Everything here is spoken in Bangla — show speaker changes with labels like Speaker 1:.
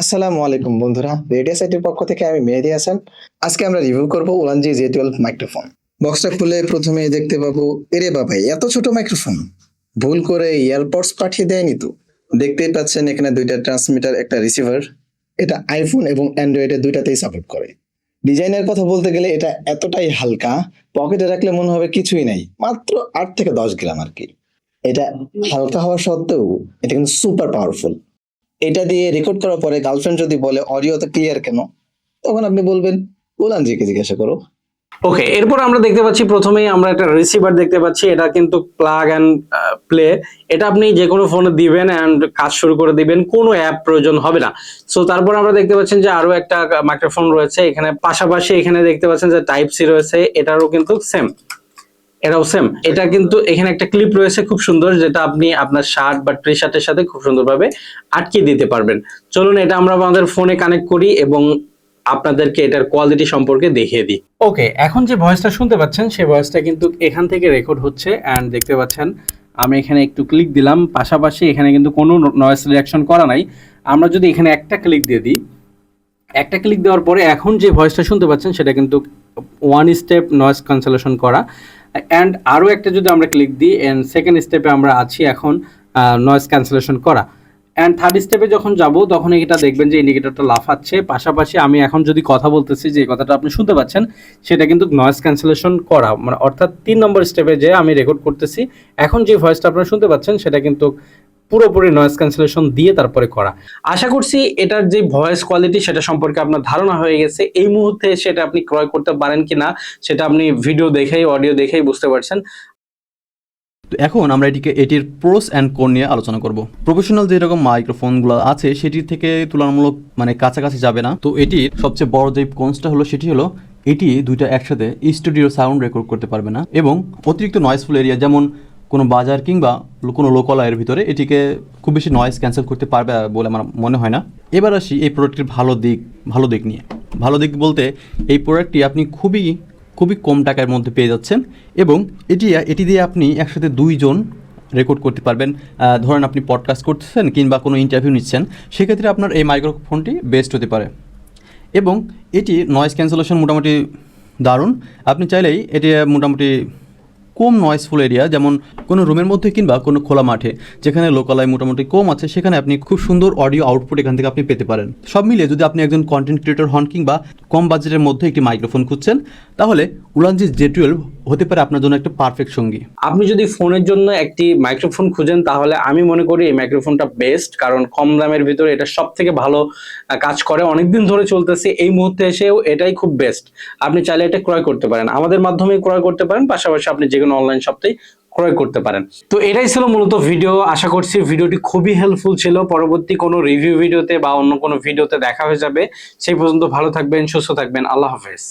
Speaker 1: আসসালামু আলাইকুম বন্ধুরা। রেডিও সাইটের পক্ষ থেকে আমি মেহেদি হাসান। আজকে আমরা রিভিউ করব ওলানজি জে টুয়েলভ মাইক্রোফোন বক্সটা খুলে প্রথমে দেখতে পাবো, এরে বাবাই, এত ছোট মাইক্রোফোন ভুল করে ইয়ারপডস পাঠিয়ে দেয়নি তো। দেখতেই পাচ্ছেন এখানে দুইটা ট্রান্সমিটার একটা রিসিভার এটা আইফোন এবং অ্যান্ড্রয়েডের দুইটাতেই সাপোর্ট করে। ডিজাইনের কথা বলতে গেলে এটা এতটাই হালকা পকেটে রাখলে মনে হবে কিছুই নাই, মাত্র আট থেকে দশ গ্রাম আর কি। এটা হালকা হওয়া সত্ত্বেও এটা কিন্তু সুপার পাওয়ারফুল এটা দিয়ে রেকর্ড করার পরে গার্লফ্রেন্ড যদি বলে অডিও তো ক্লিয়ার কেন? তখন আপনি বলবেন উলানজিকে জিজ্ঞাসা করো।
Speaker 2: ওকে এরপর আমরা দেখতে পাচ্ছি প্রথমেই আমরা একটা রিসিভার দেখতে পাচ্ছি, এটা কিন্তু প্লাগ অ্যান্ড প্লে এটা আপনি যে কোনো ফোনে দিবেন অ্যান্ড কাজ শুরু করে দিবেন, কোনো অ্যাপ প্রয়োজন হবে না। সো তারপর আমরা দেখতে পাচ্ছেন যে আরও একটা মাইক্রোফোন রয়েছে, এখানে পাশাপাশি এখানে দেখতে পাচ্ছেন যে টাইপ সি রয়েছে, এটারও কিন্তু সেম এটাও সেম এটা কিন্তু এখানে একটা ক্লিপ রয়েছে খুব সুন্দর, যেটা আপনি আপনার শার্ট বা টি শার্টের সাথে খুব সুন্দরভাবে আটকে দিতে পারবেন। চলুন, এটা আমরা আমাদের ফোনে কানেক্ট করি এবং আপনাদেরকে এটার কোয়ালিটি সম্পর্কে দেখিয়ে দিই। ওকে এখন যে ভয়েসটা শুনতে পাচ্ছেন, সেই ভয়েসটা কিন্তু এখান থেকে রেকর্ড হচ্ছে অ্যান্ড দেখতে পাচ্ছেন, আমি এখানে একটু ক্লিক দিলাম, পাশাপাশি এখানে কিন্তু কোনো নয়েস রিয়াকশন করা নাই। আমরা যদি এখানে একটা ক্লিক দিয়ে দিই, একটা ক্লিক দেওয়ার পরে এখন যে ভয়েসটা শুনতে পাচ্ছেন, সেটা কিন্তু ওয়ান স্টেপ নয়েস ক্যান্সেলেশন করা। অ্যান্ড আরও একটা যদি আমরা ক্লিক দিই অ্যান্ড সেকেন্ড স্টেপে আমরা আছি এখন নয়েস ক্যান্সেলেশন করা। অ্যান্ড থার্ড স্টেপে যখন যাব, তখন এটা দেখবেন যে ইন্ডিকেটরটা লাফাচ্ছে। পাশাপাশি আমি এখন যদি কথা বলতেছি, যে কথাটা আপনি শুনতে পাচ্ছেন, সেটা কিন্তু নয়েস ক্যান্সেলেশন করা। মানে অর্থাৎ তিন নম্বর স্টেপে যে আমি রেকর্ড করতেছি, এখন যে ভয়েসটা আপনারা শুনতে পাচ্ছেন, সেটা কিন্তু পুরোপুরি নয়েজ ক্যান্সেলেশন দিয়ে তারপরে করা। আশা করছি এটার যে ভয়েস কোয়ালিটি সেটা সম্পর্কে আপনার ধারণা হয়ে গেছে। এই মুহূর্তে সেটা আপনি ক্রয় করতে পারেন কিনা, সেটা আপনি ভিডিও দেখেই অডিও দেখেই বুঝতে পারছেন।
Speaker 3: তো এখন আমরা এটিকে, এটির প্রোস অ্যান্ড কোন নিয়ে আলোচনা করব। প্রফেশনাল যেরকম মাইক্রোফোনগুলো আছে, সেটির থেকে তুলনামূলক মানে কাছাকাছি যাবে না। তো এটির সবচেয়ে বড় যে কোনসটা হলো, সেটি হলো এটি দুইটা একসাথে স্টুডিও সাউন্ড রেকর্ড করতে পারবে না। এবং অতিরিক্ত নয়েসফুল এরিয়া যেমন কোনো বাজার কিংবা কোনো লোকালয়ের ভিতরে এটিকে খুব বেশি নয়েজ ক্যান্সেল করতে পারবে বলে আমার মনে হয় না। এবার আসি এই প্রোডাক্টের ভালো দিক ভালো দিক নিয়ে। ভালো দিক বলতে এই প্রোডাক্টটি আপনি খুবই খুবই কম টাকার মধ্যে পেয়ে যাচ্ছেন এবং এটি এটি দিয়ে আপনি একসাথে দুইজন রেকর্ড করতে পারবেন। ধরেন আপনি পডকাস্ট করতেছেন কিংবা কোনো ইন্টারভিউ নিচ্ছেন, সেক্ষেত্রে আপনার এই মাইক্রোফোনটি বেস্ট হতে পারে। এবং এটি নয়েজ ক্যান্সেলেশন মোটামুটি দারুণ। আপনি চাইলেই এটি মোটামুটি কম নয়েসফুল এরিয়া যেমন কোনো রুমের মধ্যে কিংবা কোনো খোলা মাঠে, যেখানে লোকালয় মোটামুটি কম আছে, সেখানে আপনি খুব সুন্দর অডিও আউটপুট এখান থেকে আপনি পেতে পারেন। সব মিলিয়ে যদি আপনি একজন কন্টেন্ট ক্রিয়েটর হন কিংবা কম বাজেটের মধ্যে একটি মাইক্রোফোন খুঁজছেন, তাহলে উলানজি জে টুয়েলভ হতে পারে আপনার জন্য একটা পারফেক্ট সঙ্গী।
Speaker 2: আপনি যদি ফোনের জন্য একটি মাইক্রোফোন খুঁজেন, তাহলে আমি মনে করি এই মাইক্রোফোনটা বেস্ট কারণ কম দামের ভিতরে এটা সব থেকে ভালো কাজ করে। অনেকদিন ধরে চলতেছে, এই মুহূর্তে এসেও এটাই খুব বেস্ট আপনি চাইলে এটা ক্রয় করতে পারেন। আমাদের মাধ্যমে ক্রয় করতে পারেন, পাশাপাশি আপনি যে কোনো অনলাইন শপতেই ক্রয় করতে পারেন। তো এটাই ছিল মূলত ভিডিও আশা করছি ভিডিওটি খুবই হেল্পফুল ছিল। পরবর্তী কোনো রিভিউ ভিডিওতে বা অন্য কোনো ভিডিওতে দেখা হয়ে যাবে। সেই পর্যন্ত ভালো থাকবেন, সুস্থ থাকবেন। আল্লাহ হাফেজ।